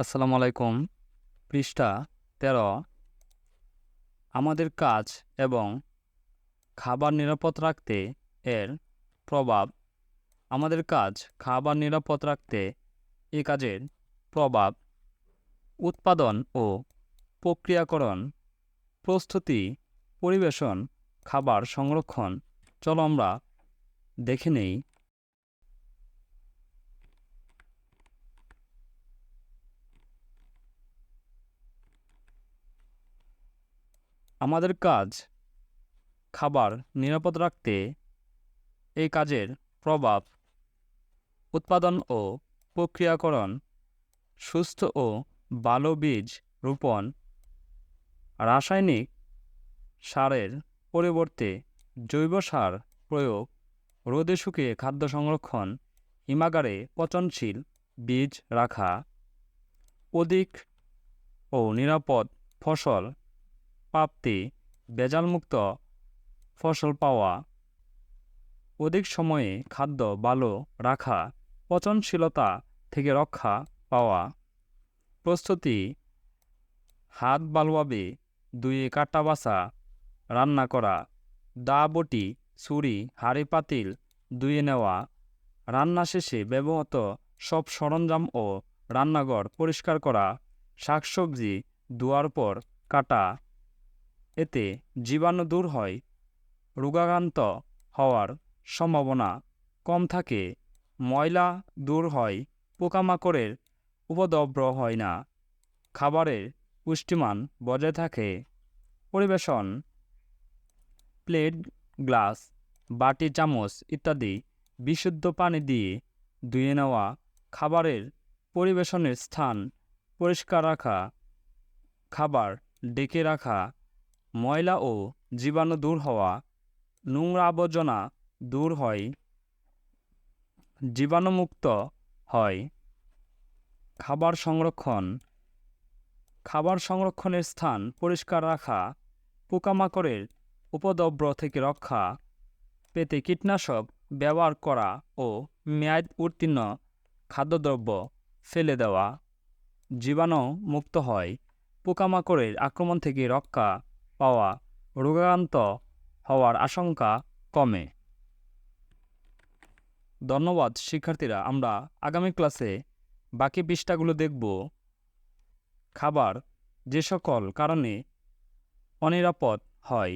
আসসালামু আলাইকুম। পৃষ্ঠা তেরো। আমাদের কাজ এবং খাবার নিরাপদ রাখতে এর প্রভাব। আমাদের কাজ খাবার নিরাপদ রাখতে এ কাজের প্রভাব। উৎপাদন ও প্রক্রিয়াকরণ, প্রস্তুতি, পরিবেশন, খাবার সংরক্ষণ। চলো আমরা দেখে নেই আমাদের কাজ খাবার নিরাপদ রাখতে এই কাজের প্রভাব উৎপাদন ও প্রক্রিয়াকরণ, সুস্থ ও ভালো বীজ রোপণ, রাসায়নিক সারের পরিবর্তে জৈব সার প্রয়োগ, রোদে শুকিয়ে খাদ্য সংরক্ষণ, হিমাগারে পচনশীল বীজ রাখা, অধিক ও নিরাপদ ফসল প্রাপ্তি ভেজালমুক্ত ফসল পাওয়া। অধিক সময়ে খাদ্য ভালো রাখা, পচনশীলতা থেকে রক্ষা পাওয়া। প্রস্তুতি, হাত ভালোভাবে ধুয়ে কাটা বাছা, রান্না করা, দা বটি, ছুরি, হাড়ি পাতিল ধুয়ে নেওয়া। রান্না শেষে ব্যবহৃত সব সরঞ্জাম ও রান্নাঘর পরিষ্কার করা, শাকসবজি ধোয়ার পর কাটা। এতে জীবাণু দূর হয়, রোগাক্রান্ত হওয়ার সম্ভাবনা কম থাকে, ময়লা দূর হয়, পোকামাকড়ের উপদ্রব হয় না, খাবারের পুষ্টিমান বজায় থাকে। পরিবেশন, প্লেট, গ্লাস, বাটি, চামচ ইত্যাদি বিশুদ্ধ পানি দিয়ে ধুয়ে নেওয়া খাবারের পরিবেশনের স্থান পরিষ্কার রাখা, খাবার ডেকে রাখা ময়লা ও জীবাণু দূর হওয়া, নোংরা আবর্জনা দূর হয়, জীবাণুমুক্ত হয়। খাবার সংরক্ষণ। খাবার সংরক্ষণের স্থান পরিষ্কার রাখা, পোকামাকড়ের উপদ্রব থেকে রক্ষা, পেতে কীটনাশক ব্যবহার করা ও মেয়াদ উত্তীর্ণ খাদ্যদ্রব্য ফেলে দেওয়া। জীবাণু মুক্ত হয়, পোকামাকড়ের আক্রমণ থেকে রক্ষা পাওয়া রোগাক্রান্ত হওয়ার আশঙ্কা কমে। ধন্যবাদ, শিক্ষার্থীরা। আমরা আগামী ক্লাসে বাকি পৃষ্ঠাগুলো দেখব। খাবার যে সকল কারণে অনিরাপদ হয়।